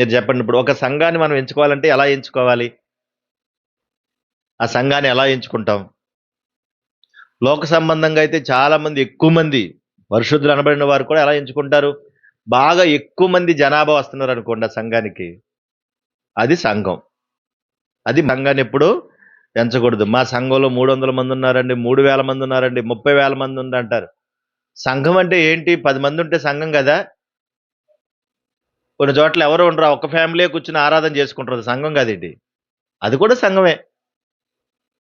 మీరు చెప్పండి. ఇప్పుడు ఒక సంఘాన్ని మనం ఎంచుకోవాలంటే ఎలా ఎంచుకోవాలి? ఆ సంఘాన్ని ఎలా ఎంచుకుంటాం? లోక సంబంధంగా అయితే చాలా మంది ఎక్కువ మంది పరిశుద్ధులు అనబడిన వారు కూడా ఎలా ఎంచుకుంటారు? బాగా ఎక్కువ మంది జనాభా వస్తున్నారు అనుకోండి ఆ సంఘానికి. అది సంఘం. అది సంఘాన్ని ఎప్పుడు పెంచకూడదు మా సంఘంలో మూడు వందల మంది ఉన్నారండి మూడు వేల మంది ఉన్నారండి ముప్పై వేల మంది ఉంది అంటారు సంఘం అంటే ఏంటి? పది మంది ఉంటే సంఘం కదా. కొన్ని చోట్ల ఎవరు ఉండరు. ఒక ఫ్యామిలీ కూర్చుని ఆరాధన చేసుకుంటారు. సంఘం కాదండి అది కూడా సంఘమే.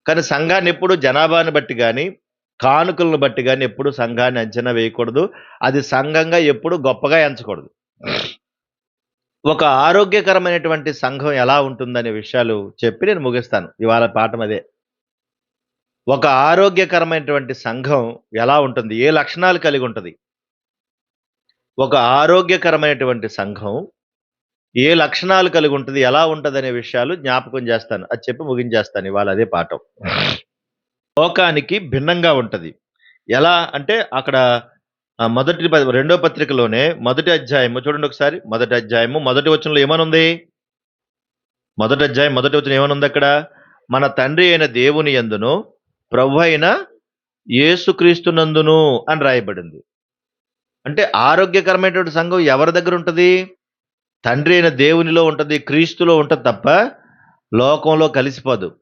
కానీ సంఘాన్ని ఎప్పుడు జనాభాని బట్టి కానీ కానుకలను బట్టి కానీ ఎప్పుడు సంఘాన్ని అంచనా వేయకూడదు. అది సంఘంగా ఎప్పుడు గొప్పగా ఎంచకూడదు. ఒక ఆరోగ్యకరమైనటువంటి సంఘం ఎలా ఉంటుందనే విషయాలు చెప్పి నేను ముగిస్తాను. ఇవాళ పాఠం అదే. ఒక ఆరోగ్యకరమైనటువంటి సంఘం ఎలా ఉంటుంది? ఏ లక్షణాలు కలిగి ఉంటుంది? ఒక ఆరోగ్యకరమైనటువంటి సంఘం ఏ లక్షణాలు కలిగి ఉంటుంది ఎలా ఉంటుంది అనే విషయాలు జ్ఞాపకం చేస్తాను. అది చెప్పి ముగించేస్తాను ఇవాళ అదే పాఠం. లోకానికి భిన్నంగా ఉంటుంది. ఎలా అంటే అక్కడ మొదటి రెండో పత్రికలోనే మొదటి అధ్యాయము చూడండి ఒకసారి మొదటి అధ్యాయము మొదటి వచనంలో ఏమనుంది? మొదటి అధ్యాయం మొదటి వచనం ఏమనుంది అక్కడ? మన తండ్రి అయిన దేవుని యందును ప్రభు అయిన యేసుక్రీస్తునందును అని రాయబడింది. అంటే ఆరోగ్యకరమైనటువంటి సంఘం ఎవరి దగ్గర ఉంటుంది? తండ్రి అయిన దేవునిలో ఉంటుంది క్రీస్తులో ఉంటుంది తప్ప లోకంలో కలిసిపోదు.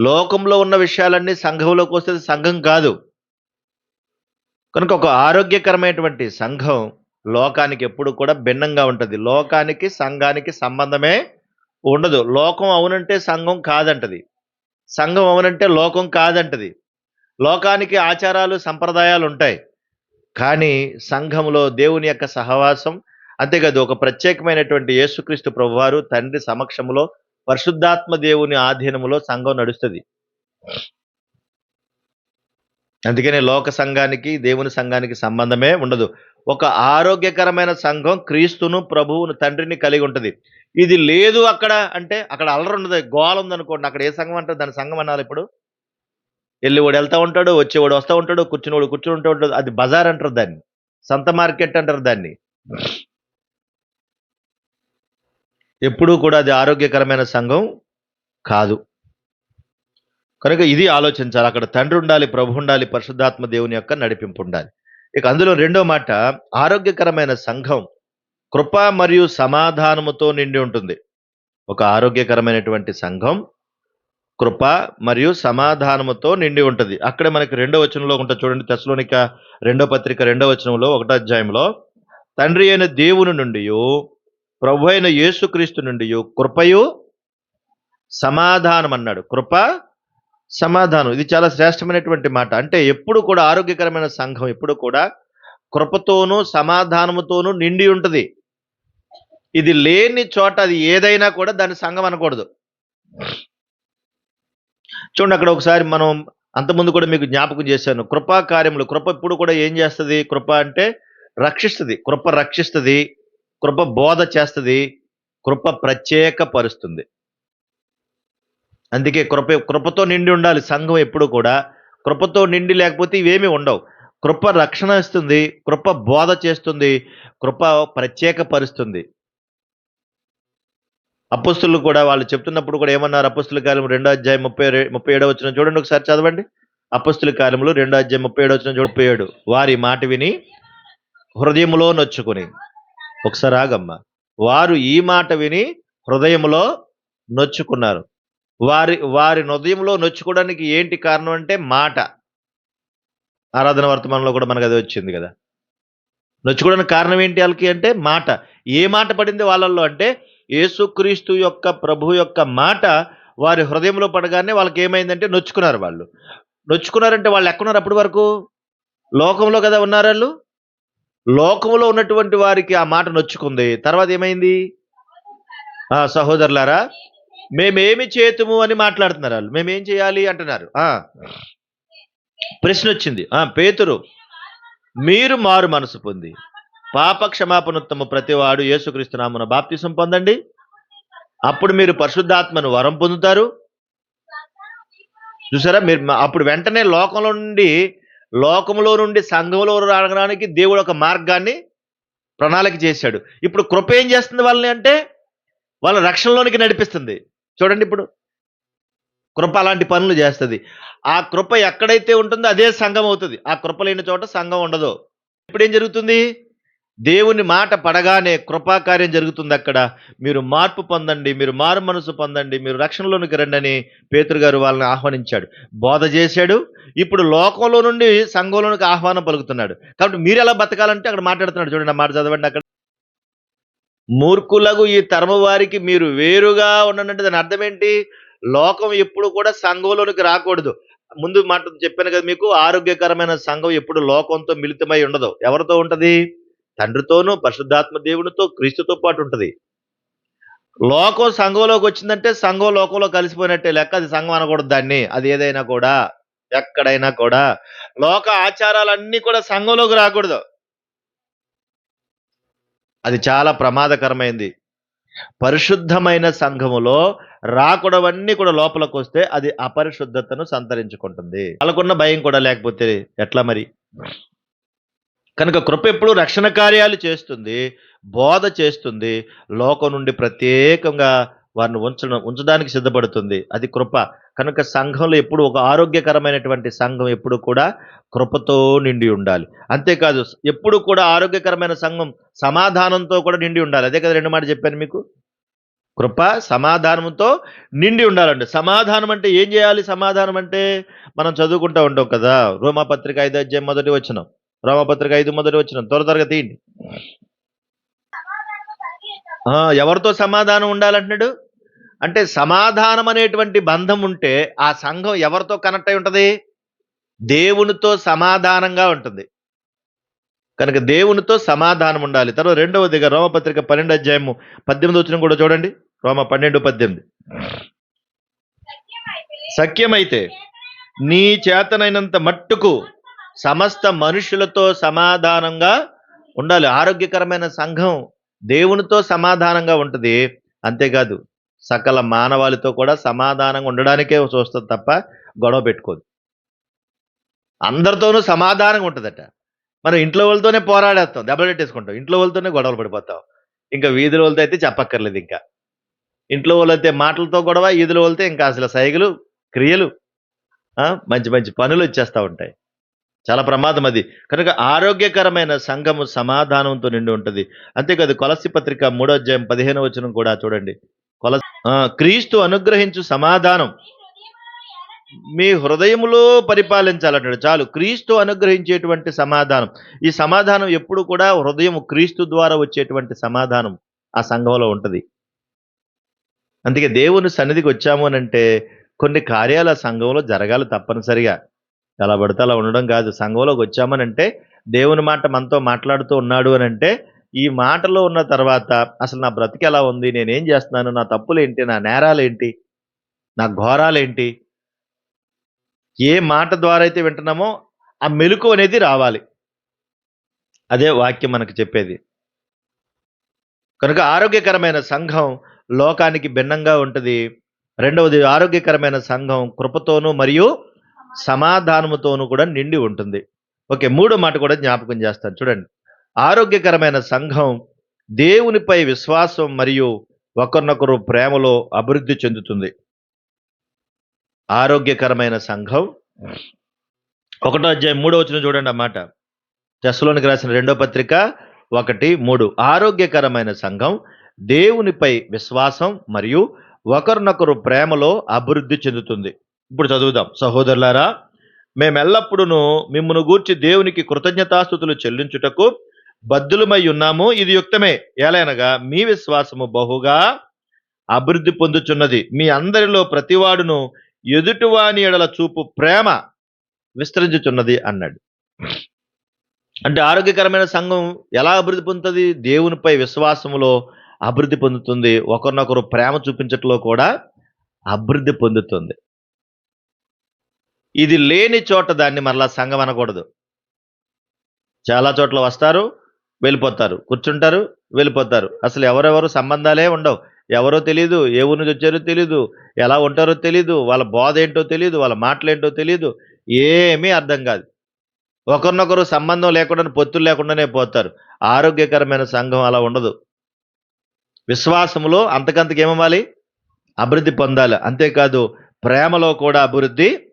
లోకంలో ఉన్న విషయాలన్నీ సంఘంలోకి వస్తే సంఘం కాదు. కనుక ఒక ఆరోగ్యకరమైనటువంటి సంఘం లోకానికి ఎప్పుడు కూడా భిన్నంగా ఉంటుంది. లోకానికి సంఘానికి సంబంధమే ఉండదు. లోకం అవునంటే సంఘం కాదంటది. సంఘం అవునంటే లోకం కాదంటది. లోకానికి ఆచారాలు సంప్రదాయాలు ఉంటాయి. కానీ సంఘంలో దేవుని యొక్క సహవాసం అంతేకాదు ఒక ప్రత్యేకమైనటువంటి యేసుక్రీస్తు ప్రభువారు తండ్రి సమక్షంలో పరిశుద్ధాత్మ దేవుని ఆధీనములో సంఘం నడుస్తుంది. అందుకనే లోక సంఘానికి దేవుని సంఘానికి సంబంధమే ఉండదు. ఒక ఆరోగ్యకరమైన సంఘం క్రీస్తును ప్రభువును తండ్రిని కలిగి ఉంటుంది. ఇది లేదు అక్కడ అంటే అక్కడ అలరుండదు ఉండదు గోల ఉందనుకోండి అక్కడ ఏ సంఘం అంటారు దాని సంఘం అనాలి ఇప్పుడు? వెళ్ళివాడు వెళ్తా ఉంటాడు వచ్చేవాడు వస్తూ ఉంటాడు కూర్చునేవాడు కూర్చుని ఉంటూ ఉంటాడు అది బజార్ అంటారు దాన్ని. సంత మార్కెట్ అంటారు దాన్ని. ఎప్పుడూ కూడా అది ఆరోగ్యకరమైన సంఘం కాదు. కనుక ఇది ఆలోచించాలి. అక్కడ తండ్రి ఉండాలి ప్రభు ఉండాలి పరిశుద్ధాత్మ దేవుని యొక్క నడిపింపు ఉండాలి. ఇక అందులో రెండో మాట ఆరోగ్యకరమైన సంఘం కృప మరియు సమాధానముతో నిండి ఉంటుంది. ఒక ఆరోగ్యకరమైనటువంటి సంఘం కృప మరియు సమాధానముతో నిండి ఉంటుంది. అక్కడ మనకి రెండో వచనంలో ఉంటుంది చూడండి తెసలోనిక రెండో పత్రిక రెండో వచనంలో ఒకటో అధ్యాయంలో తండ్రి అయిన దేవుని నుండి ప్రభు అయిన యేసుక్రీస్తు నుండి కృపయు సమాధానం అన్నాడు. కృప సమాధానం. ఇది చాలా శ్రేష్టమైనటువంటి మాట. అంటే ఎప్పుడు కూడా ఆరోగ్యకరమైన సంఘం ఎప్పుడు కూడా కృపతోనూ సమాధానముతోనూ నిండి ఉంటుంది. ఇది లేని చోట అది ఏదైనా కూడా దాని సంఘం అనకూడదు. చూడండి అక్కడ ఒకసారి మనం అంతకుముందు కూడా మీకు జ్ఞాపకం చేశాను. కృపా కార్యములు కృప ఇప్పుడు కూడా ఏం చేస్తుంది? కృప అంటే రక్షిస్తుంది కృప రక్షిస్తుంది కృప బోధ చేస్తుంది కృప ప్రత్యేక పరుస్తుంది అందుకే కృప కృపతో నిండి ఉండాలి సంఘం ఎప్పుడు కూడా. కృపతో నిండి లేకపోతే ఇవేమీ ఉండవు. కృప రక్షణ ఇస్తుంది కృప బోధ చేస్తుంది కృప ప్రత్యేక పరుస్తుంది అపస్తులు కూడా వాళ్ళు చెప్తున్నప్పుడు కూడా ఏమన్నారు? అపస్తుల కాలం రెండో అధ్యాయం ముప్పై ముప్పై ఏడో వచ్చిన చూడండి ఒకసారి చదవండి. అపస్తుల కాలంలో రెండో అధ్యాయం ముప్పై ఏడో వచ్చిన ముప్పై ఏడు. వారి మాట విని హృదయములో నొచ్చుకుని. ఒకసారి ఆగమ్మ. వారు ఈ మాట విని హృదయములో నొచ్చుకున్నారు. వారి వారి హృదయంలో నొచ్చుకోవడానికి ఏంటి కారణం అంటే మాట. ఆరాధన వర్తమానంలో కూడా మనకు అది వచ్చింది కదా. నొచ్చుకోవడానికి కారణం ఏంటి వాళ్ళకి అంటే మాట. ఏ మాట పడింది వాళ్ళల్లో అంటే యేసుక్రీస్తు యొక్క ప్రభు యొక్క మాట వారి హృదయంలో పడగానే వాళ్ళకి ఏమైందంటే నొచ్చుకున్నారు వాళ్ళు. నొచ్చుకున్నారంటే వాళ్ళు ఎక్కడున్నారు అప్పటి వరకు? లోకంలో కదా ఉన్నారు వాళ్ళు? లోకంలో ఉన్నటువంటి వారికి ఆ మాట నొచ్చుకుంది. తర్వాత ఏమైంది? సహోదరులారా మేమేమి చేతుము అని మాట్లాడుతున్నారు వాళ్ళు. మేమేం చేయాలి అంటున్నారు. ప్రశ్న వచ్చింది. పేతురు మీరు మారు మనసు పొంది. పాప క్షమాపణోత్తమ ప్రతివాడు యేసుక్రీస్తునామున బాప్తిసం పొందండి. అప్పుడు మీరు పరిశుద్ధాత్మను వరం పొందుతారు. చూసారా? మీరు అప్పుడు వెంటనే లోకంలో నుండి లోకంలో నుండి సంఘంలో రావడానికి దేవుడు ఒక మార్గాన్ని ప్రణాళిక చేశాడు. ఇప్పుడు కృప ఏం చేస్తుంది వాళ్ళని అంటే వాళ్ళ రక్షణలోనికి నడిపిస్తుంది. చూడండి ఇప్పుడు. కృప అలాంటి పనులు చేస్తుంది. ఆ కృప ఎక్కడైతే ఉంటుందో అదే సంఘం అవుతుంది. ఆ కృప లేని చోట సంఘం ఉండదు. ఇప్పుడు ఏం జరుగుతుంది? దేవుని మాట పడగానే కృపాకార్యం జరుగుతుంది అక్కడ. మీరు మార్పు పొందండి మీరు మారు మనసు పొందండి మీరు రక్షణలోనికి రండని పేతురు గారు వాళ్ళని ఆహ్వానించాడు. బోధ చేశాడు. ఇప్పుడు లోకంలో నుండి సంఘంలోనికి ఆహ్వానం పలుకుతున్నాడు. కాబట్టి మీరు ఎలా బతకాలంటే అక్కడ మాట్లాడుతున్నాడు. చూడండి మాట చదవండి అక్కడ. మూర్ఖులకు ఈ తరము వారికి మీరు వేరుగా ఉండనంటే దాని అర్థం ఏంటి? లోకం ఎప్పుడు కూడా సంఘంలోనికి రాకూడదు. ముందు మాట చెప్పాను కదా మీకు ఆరోగ్యకరమైన సంఘం ఎప్పుడు లోకంతో మిళితమై ఉండదు. ఎవరితో ఉంటుంది? తండ్రితోనూ పరిశుద్ధాత్మ దేవునితో క్రీస్తుతో పాటు ఉంటుంది. లోకం సంఘంలోకి వచ్చిందంటే సంఘం లోకంలో కలిసిపోయినట్టే లెక్క అది సంఘం అనకూడదు దాన్ని అది ఏదైనా కూడా ఎక్కడైనా కూడా. లోక ఆచారాలన్నీ కూడా సంఘంలోకి రాకూడదు. అది చాలా ప్రమాదకరమైంది. పరిశుద్ధమైన సంఘములో రాకూడవన్నీ కూడా లోపలికి వస్తే అది అపరిశుద్ధతను సంతరించుకుంటుంది. వాళ్ళకున్న భయం కూడా లేకపోతే ఎట్లా మరి? కనుక కృప ఎప్పుడు రక్షణ కార్యాలు చేస్తుంది బోధ చేస్తుంది లోకం నుండి ప్రత్యేకంగా వారిని ఉంచడం ఉంచడానికి సిద్ధపడుతుంది. అది కృప. కనుక సంఘంలో ఎప్పుడు ఒక ఆరోగ్యకరమైనటువంటి సంఘం ఎప్పుడు కూడా కృపతో నిండి ఉండాలి. అంతేకాదు ఎప్పుడు కూడా ఆరోగ్యకరమైన సంఘం సమాధానంతో కూడా నిండి ఉండాలి. అదే కదా రెండు మాట చెప్పాను మీకు? కృప సమాధానంతో నిండి ఉండాలండి. సమాధానం అంటే ఏం చేయాలి? సమాధానం అంటే మనం చదువుకుంటూ ఉంటాం కదా. రోమాపత్రిక ఐదు అధ్యాయం మొదటి వచ్చినాం రోమపత్రిక ఐదు మొదటి వచ్చిన త్వర త్వరగా తీయండి. ఎవరితో సమాధానం ఉండాలంటున్నాడు? అంటే సమాధానం అనేటువంటి బంధం ఉంటే ఆ సంఘం ఎవరితో కనెక్ట్ అయి ఉంటుంది? దేవునితో సమాధానంగా ఉంటుంది. కనుక దేవునితో సమాధానం ఉండాలి. తర్వాత రెండవదిగా రోమపత్రిక పన్నెండు అధ్యాయము పద్దెనిమిది వచ్చిన కూడా చూడండి. రోమ పన్నెండు పద్దెనిమిది. సఖ్యమైతే నీ చేతనైనంత మట్టుకు సమస్త మనుషులతో సమాధానంగా ఉండాలి. ఆరోగ్యకరమైన సంఘం దేవునితో సమాధానంగా ఉంటుంది. అంతేకాదు సకల మానవాళితో కూడా సమాధానంగా ఉండడానికే చూస్తుంది తప్ప గొడవ పెట్టుకోదు. అందరితోనూ సమాధానంగా ఉంటుందట. మనం ఇంట్లో వాళ్ళతోనే పోరాడేస్తాం దెబ్బలు పెట్టేసుకుంటాం. ఇంట్లో వాళ్ళతోనే గొడవలు పడిపోతాం. ఇంకా వీధుల వాళ్ళతో అయితే చెప్పక్కర్లేదు ఇంకా. ఇంట్లో వాళ్ళైతే మాటలతో గొడవ వీధుల వాళ్ళతో ఇంకా అసలు సైగలు క్రియలు మంచి మంచి పనులు వచ్చేస్తూ ఉంటాయి. చాలా ప్రమాదం అది. కనుక ఆరోగ్యకరమైన సంఘము సమాధానంతో నిండి ఉంటుంది. అంతేకాదు కొలసి పత్రిక మూడో అధ్యాయం పదిహేను వచనం కూడా చూడండి. కొల క్రీస్తు అనుగ్రహించు సమాధానం. మీ హృదయములో పరిపాలించాలంటాడు. చాలు. క్రీస్తు అనుగ్రహించేటువంటి సమాధానం. ఈ సమాధానం ఎప్పుడు కూడా హృదయం క్రీస్తు ద్వారా వచ్చేటువంటి సమాధానం ఆ సంఘంలో ఉంటుంది. అందుకే దేవుని సన్నిధికి వచ్చాము అని అంటే కొన్ని కార్యాలు ఆ సంఘంలో జరగాలి తప్పనిసరిగా. ఎలా పడితే అలా ఉండడం కాదు. సంఘంలోకి వచ్చామనంటే దేవుని మాట మనతో మాట్లాడుతూ ఉన్నాడు అని అంటే ఈ మాటలో ఉన్న తర్వాత అసలు నా బ్రతికి ఎలా ఉంది? నేనేం చేస్తున్నాను? నా తప్పులేంటి? నా నేరాలేంటి? నా ఘోరాలేంటి? ఏ మాట ద్వారా అయితే వింటున్నామో ఆ మెలకు అనేది రావాలి. అదే వాక్యం మనకు చెప్పేది. కనుక ఆరోగ్యకరమైన సంఘం లోకానికి భిన్నంగా ఉంటుంది. రెండవది ఆరోగ్యకరమైన సంఘం కృపతోనూ మరియు సమాధానముతోనూ కూడా నిండి ఉంటుంది. ఓకే మూడో మాట కూడా జ్ఞాపకం చేస్తాను. చూడండి. ఆరోగ్యకరమైన సంఘం దేవునిపై విశ్వాసం మరియు ఒకరినొకరు ప్రేమలో అభివృద్ధి చెందుతుంది. ఆరోగ్యకరమైన సంఘం. ఒకటో అధ్యాయం మూడో వచ్చిన చూడండి అన్నమాట తెస్సలోనికి రాసిన రెండో పత్రిక ఒకటి మూడు. ఆరోగ్యకరమైన సంఘం దేవునిపై విశ్వాసం మరియు ఒకరినొకరు ప్రేమలో అభివృద్ధి చెందుతుంది. ఇప్పుడు చదువుదాం. సహోదరులారా మేమెల్లప్పుడూ మిమ్మను గూర్చి దేవునికి కృతజ్ఞతాస్థుతులు చెల్లించుటకు బద్దులమై ఉన్నాము. ఇది యుక్తమే. ఏలైనగా మీ విశ్వాసము బహుగా అభివృద్ధి పొందుచున్నది. మీ అందరిలో ప్రతివాడును ఎదుటివాని ఎడల చూపు ప్రేమ విస్తరించుచున్నది అన్నాడు. అంటే ఆరోగ్యకరమైన సంఘం ఎలా అభివృద్ధి పొందుతుంది? దేవునిపై విశ్వాసములో అభివృద్ధి పొందుతుంది. ఒకరినొకరు ప్రేమ చూపించట్లో కూడా అభివృద్ధి పొందుతుంది. ఇది లేని చోట దాన్ని మరలా సంఘం అనకూడదు. చాలా చోట్ల వస్తారు వెళ్ళిపోతారు. కూర్చుంటారు వెళ్ళిపోతారు. అసలు ఎవరెవరు సంబంధాలే ఉండవు. ఎవరో తెలియదు ఏ ఊరి నుంచి వచ్చారో తెలియదు ఎలా ఉంటారో తెలియదు వాళ్ళ బోధ ఏంటో తెలియదు వాళ్ళ మాటలేంటో తెలియదు ఏమీ అర్థం కాదు. ఒకరినొకరు సంబంధం లేకుండా పొత్తులు లేకుండానే పోతారు. ఆరోగ్యకరమైన సంఘం అలా ఉండదు. విశ్వాసములో అంతకంతకేమవ్వాలి అభివృద్ధి పొందాలి. అంతేకాదు ప్రేమలో కూడా అభివృద్ధి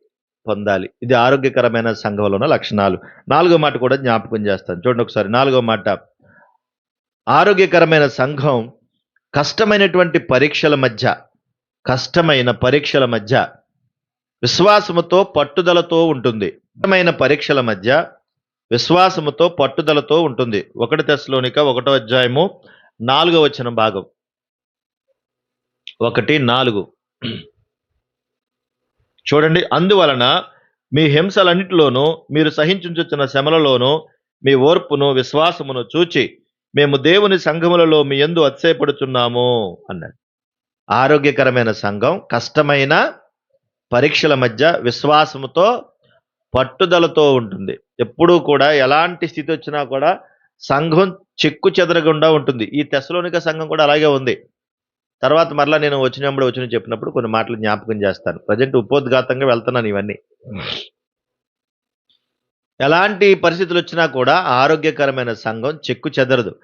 పొందాలి. ఇది ఆరోగ్యకరమైన సంఘంలో ఉన్న లక్షణాలు. నాలుగో మాట కూడా జ్ఞాపకం చేస్తాను. చూడండి ఒకసారి నాలుగో మాట. ఆరోగ్యకరమైన సంఘం కష్టమైనటువంటి పరీక్షల మధ్య కష్టమైన పరీక్షల మధ్య విశ్వాసముతో పట్టుదలతో ఉంటుంది. కష్టమైన పరీక్షల మధ్య విశ్వాసముతో పట్టుదలతో ఉంటుంది. ఒకటి తెశలోనిక ఒకటో అధ్యాయము నాలుగో వచ్చిన భాగం. ఒకటి నాలుగు. చూడండి అందువలన మీ హింసలన్నిటిలోనూ మీరు సహించుచున్న శ్రమలలోనూ మీ ఓర్పును విశ్వాసమును చూచి మేము దేవుని సంఘములలో మీ ఎందు అతిశయపడుచున్నాము అన్నాడు. ఆరోగ్యకరమైన సంఘం కష్టమైన పరీక్షల మధ్య విశ్వాసముతో పట్టుదలతో ఉంటుంది. ఎప్పుడూ కూడా ఎలాంటి స్థితి వచ్చినా కూడా సంఘం చెక్కు చెదరకుండా ఉంటుంది. ఈ తెశలోనిక సంఘం కూడా అలాగే ఉంది. తర్వాత మరలా నేను వచ్చినప్పుడు వచ్చిన చెప్పినప్పుడు కొన్ని మాటలు జ్ఞాపకం చేస్తాను. ప్రజెంట్ ఉపోద్ఘాతంగా వెళ్తున్నాను ఇవన్నీ. ఎలాంటి పరిస్థితులు వచ్చినా కూడా ఆరోగ్యకరమైన సంఘం చెక్కు చెదరదు.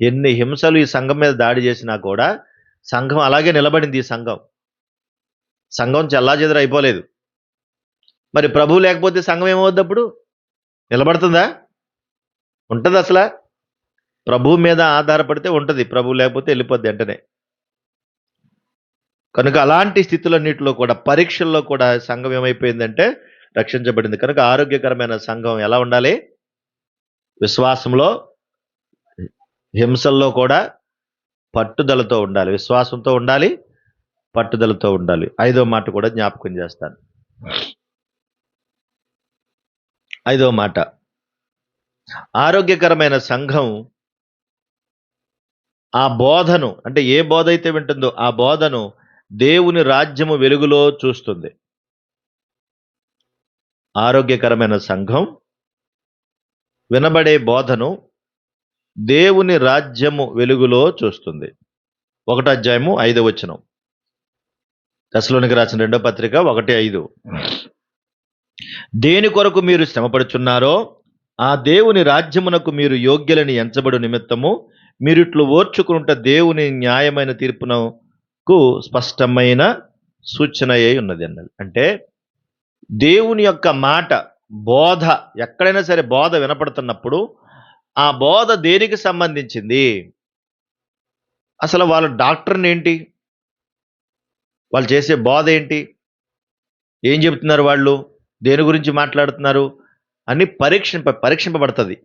ఎన్ని హింసలు ఈ సంఘం మీద దాడి చేసినా కూడా సంఘం అలాగే నిలబడింది ఈ సంఘం. సంఘం చల్లా అయిపోలేదు. మరి ప్రభు లేకపోతే సంఘం ఏమవుద్ది అప్పుడు? నిలబడుతుందా? ఉంటుంది అసలు? ప్రభు మీద ఆధారపడితే ఉంటుంది. ప్రభు లేకపోతే వెళ్ళిపోద్ది వెంటనే. కనుక అలాంటి స్థితులన్నింటిలో కూడా పరీక్షల్లో కూడా సంఘం ఏమైపోయిందంటే రక్షించబడింది. కనుక ఆరోగ్యకరమైన సంఘం ఎలా ఉండాలి? విశ్వాసంలో హింసల్లో కూడా పట్టుదలతో ఉండాలి. విశ్వాసంతో ఉండాలి పట్టుదలతో ఉండాలి. ఐదో మాట కూడా జ్ఞాపకం చేస్తాను. ఐదో మాట. ఆరోగ్యకరమైన సంఘం ఆ బోధను అంటే ఏ బోధ అయితే వింటుందో ఆ బోధను దేవుని రాజ్యము వెలుగులో చూస్తుంది. ఆరోగ్యకరమైన సంఘం వినబడే బోధను దేవుని రాజ్యము వెలుగులో చూస్తుంది. ఒకటో అధ్యాయము ఐదో వచనం. దశలోనికి రాసిన రెండో పత్రిక ఒకటి ఐదు. దేని కొరకు మీరు శ్రమపడుచున్నారో ఆ దేవుని రాజ్యమునకు మీరు యోగ్యులని ఎంచబడు నిమిత్తము మీరిట్లు ఓర్చుకుంట దేవుని న్యాయమైన కు స్పష్టమైన సూచన అయి ఉన్నది అన్నది. అంటే దేవుని యొక్క మాట బోధ ఎక్కడైనా సరే బోధ వినపడుతున్నప్పుడు ఆ బోధ దేనికి సంబంధించింది? అసలు వాళ్ళ డాక్టర్ని ఏంటి? వాళ్ళు చేసే బోధ ఏంటి? ఏం చెబుతున్నారు వాళ్ళు? దేని గురించి మాట్లాడుతున్నారు? అని పరీక్షింప పరీక్షింపబడుతుంది.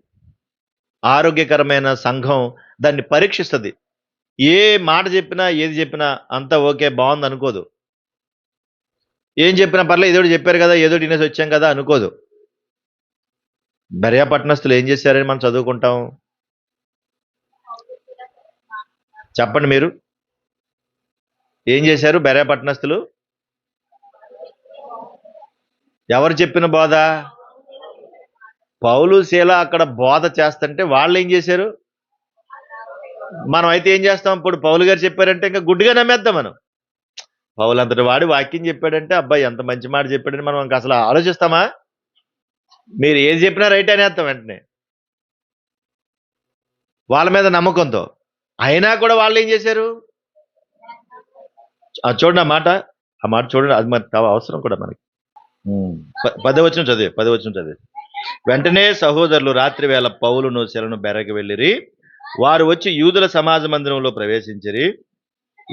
ఆరోగ్యకరమైన సంఘం దాన్ని పరీక్షిస్తుంది. ఏ మాట చెప్పినా ఏది చెప్పినా అంతా ఓకే బాగుంది అనుకోదు. ఏం చెప్పినా పర్లేదు ఏదో ఒకటి చెప్పారు కదా ఏదో తినేసి వచ్చాం కదా అనుకోదు. బర్యాపట్నస్తులు ఏం చేశారని మనం చదువుకుంటాం. చెప్పండి మీరు. ఏం చేశారు బర్యాపట్నస్తులు ఎవరు చెప్పిన బోధ? పౌలు శీల అక్కడ బోధ చేస్తుంటే వాళ్ళు ఏం చేశారు? మనం అయితే ఏం చేస్తాం? ఇప్పుడు పౌలు గారు చెప్పారంటే ఇంకా గుడ్డుగా నమ్మేద్దాం మనం. పౌలు అంతటి వాడి వాక్యం చెప్పాడంటే అబ్బాయి ఎంత మంచి మాట చెప్పాడని మనం ఇంకా అసలు ఆలోచిస్తామా? మీరు ఏది చెప్పినా రైట్ అనేస్తాం వెంటనే. వాళ్ళ మీద నమ్మకంతో. అయినా కూడా వాళ్ళు ఏం చేశారు? చూడండి ఆ మాట. ఆ మాట చూడండి అది మరి అవసరం కూడా మనకి. ప- పదవచనం చదివి పదవచనం చదివి. వెంటనే సహోదరులు రాత్రి వేళ పౌలును శిలను బెరకి వెళ్ళిరి. వారు వచ్చి యూదుల సమాజ మందిరంలో ప్రవేశించిరి.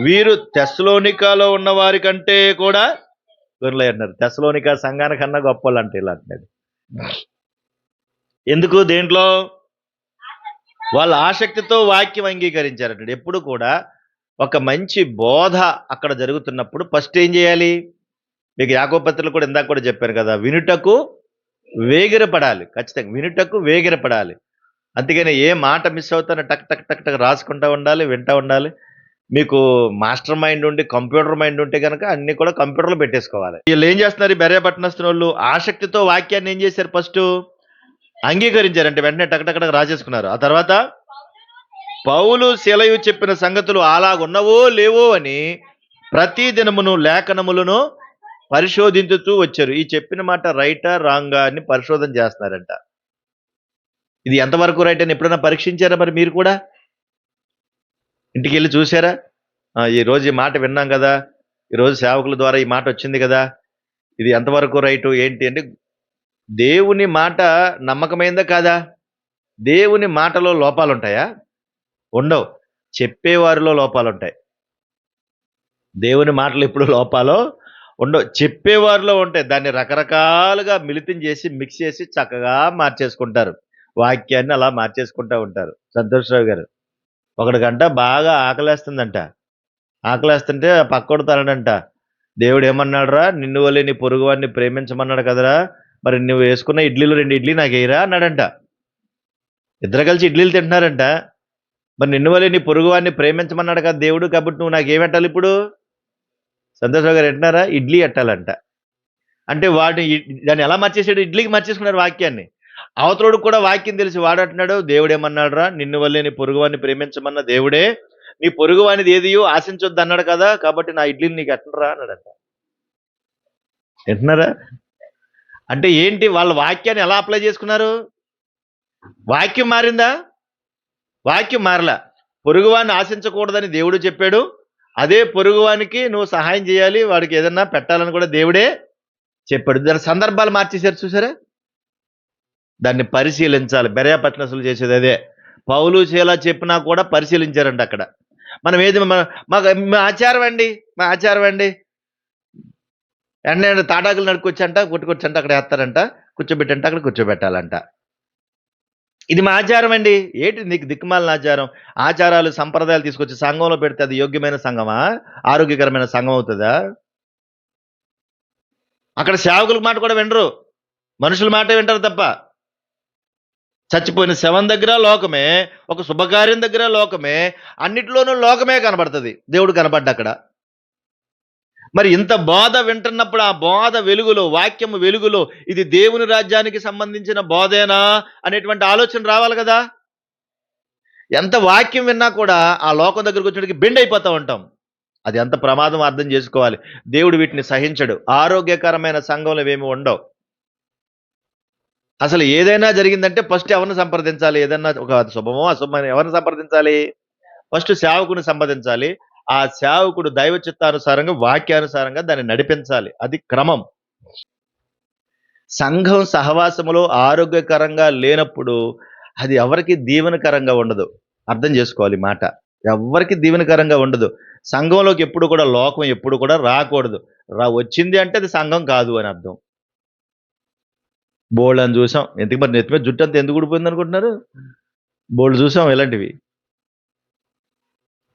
వీరు తెస్లోనికాలో ఉన్న వారి కంటే కూడా గొర్రెలై అన్నారు. తెస్లోనికా సంఘానికన్నా గొప్ప వాళ్ళు అంటే ఇలా అంటున్నాడు. ఎందుకు? దేంట్లో? వాళ్ళ ఆసక్తితో వాక్యం అంగీకరించారంటాడు ఎప్పుడు కూడా ఒక మంచి బోధ అక్కడ జరుగుతున్నప్పుడు ఫస్ట్ ఏం చేయాలి? మీకు యాకోపత్రులు కూడా ఇందాక కూడా చెప్పాను కదా వినుటకు వేగిరపడాలి. ఖచ్చితంగా వినుటకు వేగిరపడాలి. అందుకని ఏ మాట మిస్ అవుతానో టక్ టక్ టక్ టక్ రాసుకుంటా ఉండాలి వింటా ఉండాలి. మీకు మాస్టర్ మైండ్ ఉండి కంప్యూటర్ మైండ్ ఉంటే కనుక అన్ని కూడా కంప్యూటర్లో పెట్టేసుకోవాలి. వీళ్ళు ఏం చేస్తున్నారు ఈ బెరే పట్టణస్తున్న వాళ్ళు ఆసక్తితో వాక్యాన్ని ఏం చేశారు ఫస్ట్ అంగీకరించారంటే వెంటనే టకటకటక రాసేసుకున్నారు. ఆ తర్వాత పౌలు శిలయు చెప్పిన సంగతులు అలాగున్నవో లేవో అని ప్రతి దినమును లేఖనములను పరిశోధించుతూ వచ్చారు. ఈ చెప్పిన మాట రైటా రాంగా అని పరిశోధన చేస్తున్నారంట. ఇది ఎంతవరకు రైట్ అని ఎప్పుడైనా పరీక్షించారా మరి మీరు కూడా? ఇంటికి వెళ్ళి చూసారా ఈరోజు ఈ మాట విన్నాం కదా. ఈరోజు సేవకుల ద్వారా ఈ మాట వచ్చింది కదా. ఇది ఎంతవరకు రైటు ఏంటి అంటే దేవుని మాట నమ్మకమైందా కాదా? దేవుని మాటలో లోపాలు ఉంటాయా ఉండవు. చెప్పేవారిలో లోపాలు ఉంటాయి దేవుని మాటలు ఎప్పుడు లోపాలో ఉండవు. చెప్పేవారిలో ఉంటాయి. దాన్ని రకరకాలుగా మిళితం చేసి మిక్స్ చేసి చక్కగా మార్చేసుకుంటారు. వాక్యాన్ని అలా మార్చేసుకుంటా ఉంటారు. సంతోషరావు గారు. ఒకడికంట బాగా ఆకలేస్తుందంట. ఆకలేస్తుంటే పక్కడు తనడంట దేవుడు ఏమన్నాడురా? నిన్ను వల్లే నీ పొరుగు వాడిని ప్రేమించమన్నాడు కదరా? మరి నువ్వు వేసుకున్న ఇడ్లీలు రెండు ఇడ్లీ నాకు వేయరా? అన్నాడంట. ఇద్దరు కలిసి ఇడ్లీలు తింటున్నారంట. మరి నిన్ను వల్లే నీ పొరుగు వాడిని ప్రేమించమన్నాడు కదా దేవుడు కాబట్టి నువ్వు నాకు ఏమెట్టాలి పెట్టాలి ఇప్పుడు? సంతోషరావు గారు ఎట్టినారా? ఇడ్లీ ఎట్టాలంట. అంటే వాడిని దాన్ని ఎలా మార్చేసాడు? ఇడ్లీకి మార్చేసుకున్నారు వాక్యాన్ని. అవతరుడు కూడా వాక్యం తెలిసి వాడంటున్నాడు దేవుడు ఏమన్నాడు రా నిన్ను వల్లే నీ పొరుగువాన్ని ప్రేమించమన్న దేవుడే. నీ పొరుగువానిది ఏది ఆశించొద్దు అన్నాడు కదా కాబట్టి నా ఇడ్లీని నీకు ఎట్టనరా? అన్నాడంట. వింటున్నారా అంటే ఏంటి? వాళ్ళ వాక్యాన్ని ఎలా అప్లై చేసుకున్నారు? వాక్యం మారిందా? వాక్యం మారలా. పొరుగువాన్ని ఆశించకూడదని దేవుడు చెప్పాడు. అదే పొరుగువానికి నువ్వు సహాయం చేయాలి వాడికి ఏదన్నా పెట్టాలని కూడా దేవుడే చెప్పాడు. దాని సందర్భాలు మార్చేశారు చూసారా? దాన్ని పరిశీలించాలి. బెరయాపట్నసులు చేసేది అదే. పౌలు చేలా చెప్పినా కూడా పరిశీలించారంట అక్కడ. మనం ఏది మన- మాకు మా ఆచారం అండి. మా ఆచారం అండి. ఎండ తాటాకులు నడుకొచ్చంట కొట్టుకొచ్చంట అక్కడ వేస్తారంట. కూర్చోబెట్టంట అక్కడ కూర్చోబెట్టాలంట. ఇది మా ఆచారం అండి. ఏంటి నీకు దిక్కుమాలిన ఆచారం? ఆచారాలు సంప్రదాయాలు తీసుకొచ్చి సంఘంలో పెడితే అది యోగ్యమైన సంఘమా? ఆరోగ్యకరమైన సంఘం అవుతుందా? అక్కడ సేవకుల మాట కూడా వినరు. మనుషుల మాట వింటారు తప్ప. చచ్చిపోయిన శవం దగ్గర లోకమే ఒక శుభకార్యం దగ్గర లోకమే అన్నిటిలోనూ లోకమే కనబడుతుంది. దేవుడు కనబడ్డ అక్కడ. మరి ఇంత బోధ వింటున్నప్పుడు ఆ బోధ వెలుగులో వాక్యము వెలుగులో ఇది దేవుని రాజ్యానికి సంబంధించిన బోధేనా అనేటువంటి ఆలోచన రావాలి కదా? ఎంత వాక్యం విన్నా కూడా ఆ లోకం దగ్గరకు వచ్చేటికి బెండ్ అయిపోతూ ఉంటాం. అది ఎంత ప్రమాదం అర్థం చేసుకోవాలి. దేవుడు వీటిని సహించడు. ఆరోగ్యకరమైన సంఘంలో ఏమి ఉండవు. అసలు ఏదైనా జరిగిందంటే ఫస్ట్ ఎవరిని సంప్రదించాలి? ఏదైనా ఒక శుభమో అశుభమో ఎవరిని సంప్రదించాలి? ఫస్ట్ సేవకుని సంప్రదించాలి. ఆ సేవకుడు దైవ చిత్తానుసారంగా వాక్యానుసారంగా దాన్ని నడిపించాలి. అది క్రమం. సంఘం సహవాసములో ఆరోగ్యకరంగా లేనప్పుడు అది ఎవరికి దీవెనకరంగా ఉండదు. అర్థం చేసుకోవాలి మాట. ఎవరికి దీవెనకరంగా ఉండదు. సంఘంలోకి ఎప్పుడు కూడా లోకం ఎప్పుడు కూడా రాకూడదు. రా వచ్చింది అంటే అది సంఘం కాదు అని అర్థం. బోల్డ్ అని చూసాం. ఎందుకు మరి నెత్తి మీద జుట్టు అంతా ఎందుకు ఊడిపోయింది అనుకుంటున్నారు? బోల్డ్ చూసాం ఇలాంటివి.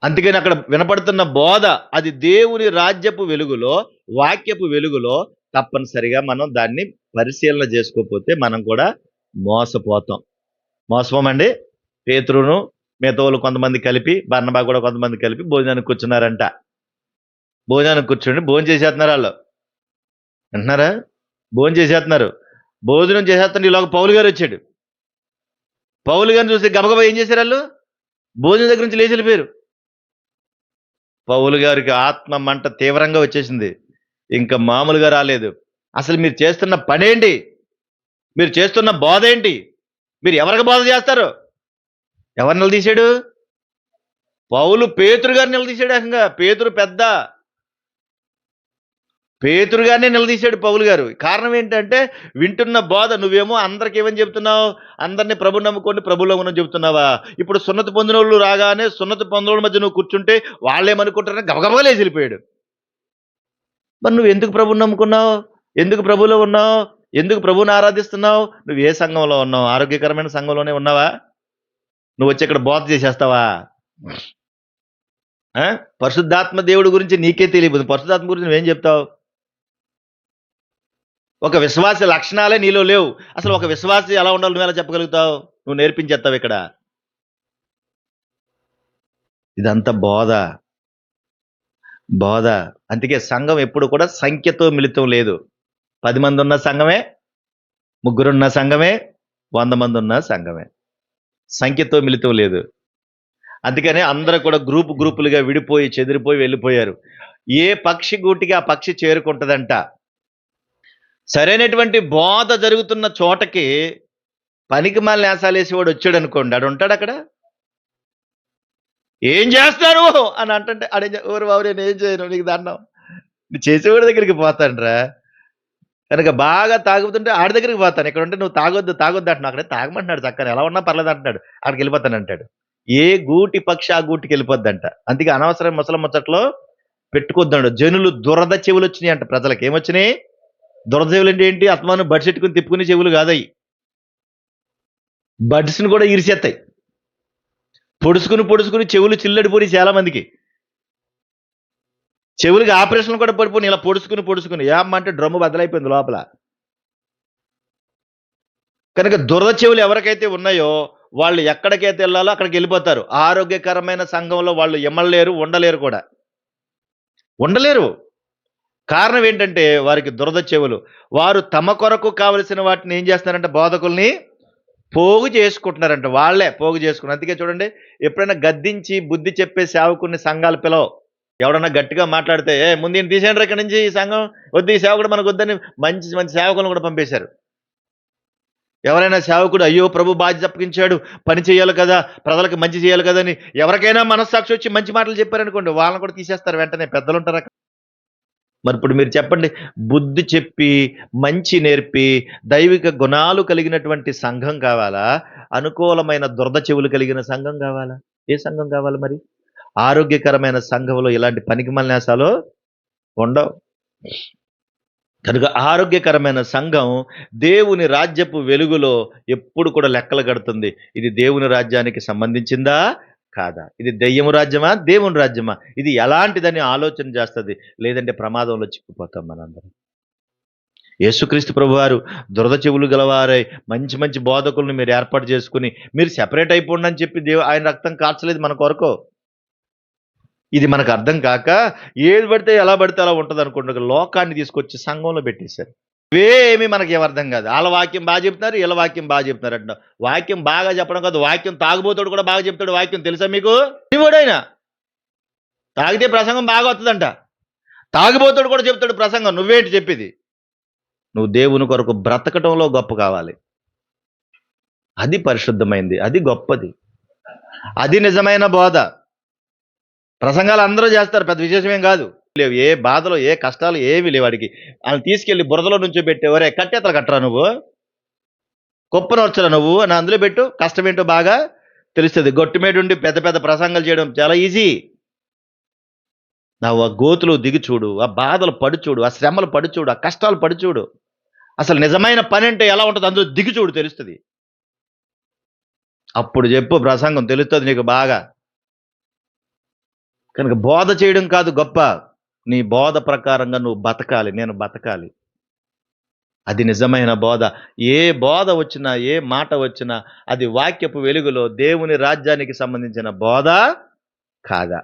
అందుకని అక్కడ వినపడుతున్న బోధ అది దేవుని రాజ్యపు వెలుగులో వాక్యపు వెలుగులో తప్పనిసరిగా మనం దాన్ని పరిశీలన చేసుకోకపోతే మనం కూడా మోసపోతాం. మోసపోమండి? పేతురును మిగతా కొంతమంది కలిపి బర్ణబా కూడా కొంతమంది కలిపి భోజనానికి కూర్చున్నారంట. భోజనానికి కూర్చోండి భోజనం చేసేస్తున్నారు వాళ్ళు. అంటున్నారా భోజనం చేసేస్తున్నారు. భోజనం చేసేస్తున్నారు ఇలాగ పౌలు గారు వచ్చాడు. పౌలు గారిని చూసి గబగబా ఏం చేశారు వాళ్ళు? భోజనం దగ్గర నుంచి లేచి వెళ్ళిపోయారు. పౌలు గారికి ఆత్మ మంట తీవ్రంగా వచ్చేసింది. ఇంకా మామూలుగా రాలేదు. అసలు మీరు చేస్తున్న పనేంటి? మీరు చేస్తున్న బోధ ఏంటి మీరు ఎవరికి బోధ చేస్తారు? ఎవరు నిలదీశాడు? పౌలు పేతురు గారు నిలదీశాడు. ఏకంగా పేతురు పెద్ద పేతురుగానే నిలదీశాడు పౌలు గారు. కారణం ఏంటంటే వింటున్న బోధ నువ్వేమో అందరికి ఏమని చెప్తున్నావు అందరినీ ప్రభు నమ్ముకోండి ప్రభులో ఉన్న చెప్తున్నావా ఇప్పుడు సున్నతి పొందిన వాళ్ళు రాగానే సున్నతి పొందిన వాళ్ళ మధ్య నువ్వు కూర్చుంటే వాళ్ళేమనుకుంటారని గబగబా లేచి వెళ్ళిపోయాడు. మరి నువ్వు ఎందుకు ప్రభుని నమ్ముకున్నావు? ఎందుకు ప్రభులో ఉన్నావు? ఎందుకు ప్రభుని ఆరాధిస్తున్నావు? నువ్వు ఏ సంఘంలో ఉన్నావు? ఆరోగ్యకరమైన సంఘంలోనే ఉన్నావా? నువ్వు వచ్చి ఇక్కడ బోధ చేసేస్తావా? పరిశుద్ధాత్మ దేవుడి గురించి నీకే తెలియదు. పరిశుద్ధాత్మ గురించి నువ్వేం చెప్తావు? ఒక విశ్వాస లక్షణాలే నీలో లేవు. అసలు ఒక విశ్వాసి ఎలా ఉండాలి? నువ్వు ఎలా చెప్పగలుగుతావు? నువ్వు నేర్పించేస్తావు ఇక్కడ. ఇదంతా బోధ. బోధ. అందుకే సంఘం ఎప్పుడు కూడా సంఖ్యతో మిళితం లేదు. పది మంది ఉన్న సంఘమే ముగ్గురున్న సంఘమే వంద మంది ఉన్న సంఘమే. సంఖ్యతో మిళితం లేదు. అందుకనే అందరూ కూడా గ్రూప్ గ్రూపులుగా విడిపోయి చెదిరిపోయి వెళ్ళిపోయారు. ఏ పక్షి గూటికి ఆ పక్షి చేరుకుంటుందంట? సరైనటువంటి బోధ జరుగుతున్న చోటకి పనికి మాలిన నేసాలేసేవాడు వచ్చాడు అనుకోండి. ఆడు ఉంటాడు అక్కడ? ఏం చేస్తారు? అని అంటే అడే ఎవరు బాబు నేను ఏం చేయను నీకు దాన్నం చేసేవాడి దగ్గరికి పోతానురా కనుక బాగా తాగుతుంటే ఆడి దగ్గరికి పోతాను. ఇక్కడ ఉంటే నువ్వు తాగొద్దు తాగొద్దు అంటున్నావు. అక్కడే తాగమంటున్నాడు చక్కని ఎలా ఉన్నా పర్లేదు అంటున్నాడు. అక్కడికి వెళ్ళిపోతాను అంటాడు. ఏ గూటి పక్షి ఆ గూటికి వెళ్ళిపోద్దంట. అందుకే అనవసరం ముసలి ముచ్చట్లో పెట్టుకోద్దాడు జనులు దురద చెవులు వచ్చినాయి అంట ప్రజలకు. ఏమొచ్చినాయి? దురద చెవులు అంటే ఏంటి? ఆత్మాను బడ్స్ పెట్టుకుని తిప్పుకునే చెవులు కాదయి. బడ్స్ని కూడా ఇరిసేస్తాయి పొడుచుకుని పొడుచుకుని చెవులు చిల్లడిపోయి చాలా మందికి చెవులకి ఆపరేషన్ కూడా పడిపోయి ఇలా పొడుచుకుని పొడుచుకుని. ఏమంటే డ్రమ్ము బదలైపోయింది లోపల. కనుక దురద చెవులు ఎవరికైతే ఉన్నాయో వాళ్ళు ఎక్కడికైతే వెళ్ళాలో అక్కడికి వెళ్ళిపోతారు. ఆరోగ్యకరమైన సంఘంలో వాళ్ళు ఎమ్మలేరు ఉండలేరు కూడా. ఉండలేరు. కారణం ఏంటంటే వారికి దురద చెవులు. వారు తమ కొరకు కావలసిన వాటిని ఏం చేస్తున్నారంటే? బోధకుల్ని పోగు చేసుకుంటున్నారంట. వాళ్ళే పోగు చేసుకున్నారు. అందుకే చూడండి ఎప్పుడైనా గద్దించి బుద్ధి చెప్పే సేవకుని సంఘాలు పిలవు. ఎవడన్నా గట్టిగా మాట్లాడితే ఏ ముందు ఈయన తీసేయండి ఇక్కడ నుంచి ఈ సంఘం. వద్దు ఈ సేవకుడు మనకు వద్దని మంచి మంచి సేవకులను కూడా పంపేశారు. ఎవరైనా సేవకుడు అయ్యో ప్రభు బాధ్యత అప్పగించాడు. పని చేయాలి కదా. ప్రజలకు మంచి చేయాలి కదా అని ఎవరికైనా మనస్సాక్షి వచ్చి మంచి మాటలు చెప్పారనుకోండి వాళ్ళని కూడా తీసేస్తారు వెంటనే. పెద్దలు ఉంటారు మరి ఇప్పుడు మీరు చెప్పండి బుద్ధి చెప్పి మంచి నేర్పి దైవిక గుణాలు కలిగినటువంటి సంఘం కావాలా? అనుకూలమైన దురద చెవులు కలిగిన సంఘం కావాలా? ఏ సంఘం కావాలి మరి? ఆరోగ్యకరమైన సంఘంలో ఇలాంటి పనికి మల్లేసాలు ఉండవు. కనుక ఆరోగ్యకరమైన సంఘం దేవుని రాజ్యపు వెలుగులో ఎప్పుడు కూడా లెక్కలు కడుతుంది. ఇది దేవుని రాజ్యానికి సంబంధించిందా? కాదా? ఇది దెయ్యము రాజ్యమా? దేవుని రాజ్యమా? ఇది ఎలాంటిదని ఆలోచన చేస్తుంది? లేదంటే ప్రమాదంలో చిక్కుపోతాం మనందరం. యేసుక్రీస్తు ప్రభువారు దురద చెవులు గలవారై మంచి మంచి బోధకులను మీరు ఏర్పాటు చేసుకుని మీరు సెపరేట్ అయిపోండి అని చెప్పి దేవు ఆయన రక్తం కాల్చలేదు మన కొరకు. ఇది మనకు అర్థం కాక ఏది పడితే ఎలా పడితే అలా ఉంటుంది అనుకుంటున్నారు లోకాన్ని తీసుకొచ్చి సంఘంలో పెట్టేశారు. ఇవేమి మనకి ఏమర్థం అర్థం కాదు. వాళ్ళ వాక్యం బాగా చెప్తున్నారు వీళ్ళ వాక్యం బాగా చెప్తున్నారు అంట వాక్యం బాగా చెప్పడం కాదు వాక్యం తాగుబోతాడు కూడా బాగా చెప్తాడు. వాక్యం తెలుసా మీకు? ఇవాడైనా తాగితే ప్రసంగం బాగా వస్తుందంట. తాగిపోతాడు కూడా చెప్తాడు ప్రసంగం. నువ్వేంటి చెప్పేది? నువ్వు దేవుని కొరకు బ్రతకటంలో గొప్ప కావాలి. అది పరిశుద్ధమైంది. అది గొప్పది. అది నిజమైన బోధ. ప్రసంగాలు అందరూ చేస్తారు పెద్ద విశేషమేం కాదు. లేవు. ఏ బాధలు ఏ కష్టాలు ఏవి లేవు వాడికి. ఆయన తీసుకెళ్ళి బురదలో నుంచి పెట్టేవరే కట్టేతలు కట్టరా నువ్వు? కుప్పనొచ్చరా నువ్వు? అని అందులో పెట్టు. కష్టం ఏంటో బాగా తెలుస్తుంది. గొట్టు ఉండి పెద్ద పెద్ద ప్రసంగాలు చేయడం చాలా ఈజీ నా ఆ గోతులు దిగి చూడు. ఆ బాధలు పడిచూడు ఆ శ్రమలు పడిచూడు ఆ కష్టాలు పడిచూడు అసలు నిజమైన పని అంటే ఎలా ఉంటుంది అందులో దిగి చూడు తెలుస్తుంది. అప్పుడు చెప్పు ప్రసంగం తెలుస్తుంది నీకు బాగా. కనుక బోధ చేయడం కాదు గొప్ప. నీ బోధ ప్రకారంగా నువ్వు బతకాలి నేను బతకాలి. అది నిజమైన బోధ. ఏ బోధ వచ్చినా ఏ మాట వచ్చినా అది వాక్యపు వెలుగులో దేవుని రాజ్యానికి సంబంధించిన బోధ కాదా?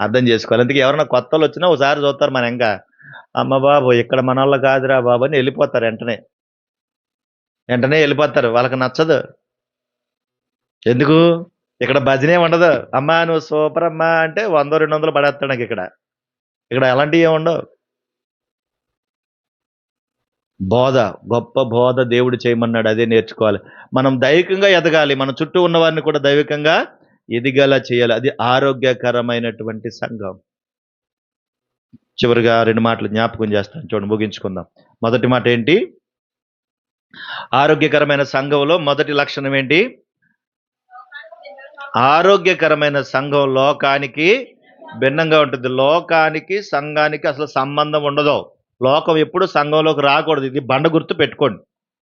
అర్థం చేసుకోవాలి. అందుకే ఎవరైనా కొత్తలు వచ్చినా ఒకసారి చూస్తారు మన ఇంకా అమ్మ బాబు ఇక్కడ మన వాళ్ళు కాదురా బాబు అని వెళ్ళిపోతారు వెంటనే. వెంటనే వెళ్ళిపోతారు. వాళ్ళకి నచ్చదు. ఎందుకు? ఇక్కడ భజనే ఉండదు. అమ్మా నువ్వు సూపర్ అమ్మా అంటే వంద రెండు వందలు పడేస్తాడు నాకు ఇక్కడ. ఇక్కడ అలాంటివి ఏముండవు ఉండవు. బోధ గొప్ప బోధ దేవుడు చేయమన్నాడు అదే నేర్చుకోవాలి. మనం దైవికంగా ఎదగాలి మన చుట్టూ ఉన్న వారిని కూడా దైవికంగా ఎదిగేలా చేయాలి. అది ఆరోగ్యకరమైనటువంటి సంఘం. చివరిగా రెండు మాటలు జ్ఞాపకం చేస్తాను చూడండి ముగించుకుందాం. మొదటి మాట ఏంటి? ఆరోగ్యకరమైన సంఘంలో మొదటి లక్షణం ఏంటి? ఆరోగ్యకరమైన సంఘం లోకానికి భిన్నంగా ఉంటుంది. లోకానికి సంఘానికి అసలు సంబంధం ఉండదు. లోకం ఎప్పుడు సంఘంలోకి రాకూడదు. ఇది బండ గుర్తు పెట్టుకోండి.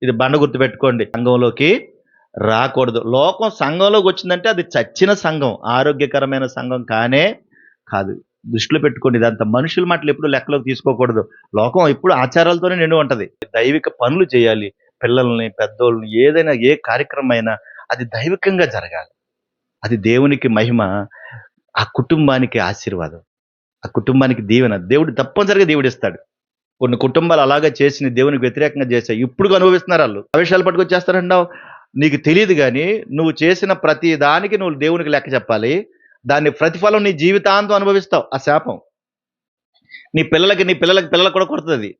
ఇది బండ గుర్తు పెట్టుకోండి. సంఘంలోకి రాకూడదు. లోకం సంఘంలోకి వచ్చిందంటే అది చచ్చిన సంఘం ఆరోగ్యకరమైన సంఘం కానే కాదు. దృష్టిలో పెట్టుకోండి. ఇదంతా మనుషుల మాటలు ఎప్పుడు లెక్కలోకి తీసుకోకూడదు. లోకం ఎప్పుడు ఆచారాలతోనే నిండి ఉంటుంది. దైవిక పనులు చేయాలి. పిల్లల్ని పెద్దోళ్ళని ఏదైనా ఏ కార్యక్రమం అయినా అది దైవికంగా జరగాలి. అది దేవునికి మహిమ. ఆ కుటుంబానికి ఆశీర్వాదం. ఆ కుటుంబానికి దీవెన. దేవుడు తప్పనిసరిగా దేవుడు ఇస్తాడు కొన్ని కుటుంబాలు అలాగే చేసిన దేవునికి వ్యతిరేకంగా చేశాయి ఇప్పుడు అనుభవిస్తున్నారు వాళ్ళు. ఆ పట్టుకొచ్చేస్తారంటావు? నీకు తెలియదు కానీ నువ్వు చేసిన ప్రతి దానికి నువ్వు దేవునికి లెక్క చెప్పాలి. దాని ప్రతిఫలం నీ జీవితాంతం అనుభవిస్తావు. ఆ శాపం. నీ పిల్లలకి నీ పిల్లలకి పిల్లలకు కూడా కొడుతుంది.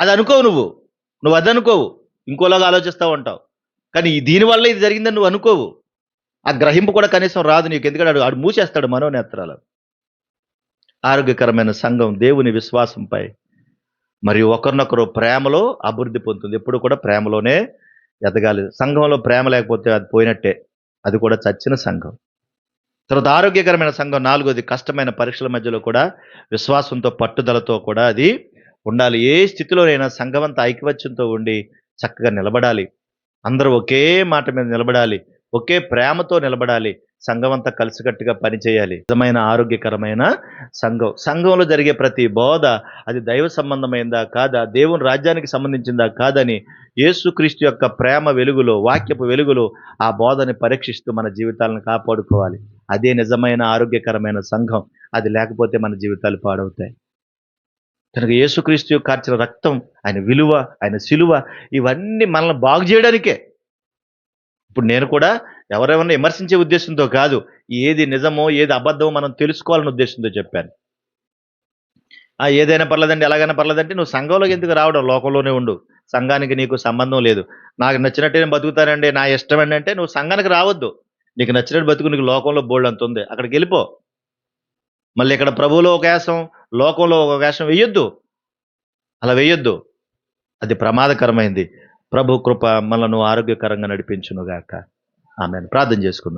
అది అనుకోవు నువ్వు. నువ్వు అది అనుకోవు. ఇంకోలాగా ఆలోచిస్తూ ఉంటావు కానీ దీనివల్ల ఇది జరిగిందని నువ్వు అనుకోవు. ఆ గ్రహింపు కూడా కనీసం రాదు నీకు ఎందుకంటే ఆడు- ఆడు మూసేస్తాడు మనోనేత్రాలు. ఆరోగ్యకరమైన సంఘం దేవుని విశ్వాసంపై. మరియు ఒకరినొకరు ప్రేమలో అభివృద్ధి పొందుతుంది. ఎప్పుడు కూడా ప్రేమలోనే ఎదగాలి. సంఘంలో ప్రేమ లేకపోతే అది పోయినట్టే. అది కూడా చచ్చిన సంఘం. తర్వాత ఆరోగ్యకరమైన సంఘం నాలుగోది కష్టమైన పరీక్షల మధ్యలో కూడా విశ్వాసంతో పట్టుదలతో కూడా అది ఉండాలి. ఏ స్థితిలోనైనా సంఘం అంతా ఐకమత్యంతో ఉండి చక్కగా నిలబడాలి. అందరూ ఒకే మాట మీద నిలబడాలి. ఒకే ప్రేమతో నిలబడాలి. సంఘం అంతా కలిసికట్టుగా పనిచేయాలి. నిజమైన ఆరోగ్యకరమైన సంఘం. సంఘంలో జరిగే ప్రతి బోధ అది దైవ సంబంధమైందా కాదా? దేవుని రాజ్యానికి సంబంధించిందా కాదని యేసుక్రీస్తు యొక్క ప్రేమ వెలుగులో వాక్యపు వెలుగులో ఆ బోధని పరీక్షిస్తూ మన జీవితాలను కాపాడుకోవాలి. అదే నిజమైన ఆరోగ్యకరమైన సంఘం. అది లేకపోతే మన జీవితాలు పాడవుతాయి. కనుక యేసుక్రీస్తు కార్చిన రక్తం ఆయన విలువ ఆయన సిలువ ఇవన్నీ మనల్ని బాగు చేయడానికే ఇప్పుడు నేను కూడా ఎవరెవరిని విమర్శించే ఉద్దేశంతో కాదు ఏది నిజమో ఏది అబద్ధమో మనం తెలుసుకోవాలనే ఉద్దేశంతో చెప్పాను. ఏదైనా పర్లేదండి ఎలాగైనా పర్లేదంటే నువ్వు సంఘంలోకి ఎందుకు రావడం? లోకంలోనే ఉండు. సంఘానికి నీకు సంబంధం లేదు. నాకు నచ్చినట్టు నేను బతుకుతానండి నా ఇష్టం ఏంటంటే నువ్వు సంఘానికి రావద్దు. నీకు నచ్చినట్టు బతుకు నీకు లోకంలో బోల్డ్ అంత ఉంది. అక్కడికి వెళ్ళిపో. మళ్ళీ ఇక్కడ ప్రభువులో ఒక వేషం లోకంలో ఒక వేషం వేయొద్దు. అలా వేయొద్దు. అది ప్రమాదకరమైంది. ప్రభు కృప మనను ఆరోగ్యకరంగా నడిపించునుగాక. ఆమెను. ప్రార్థన చేసుకుందాం.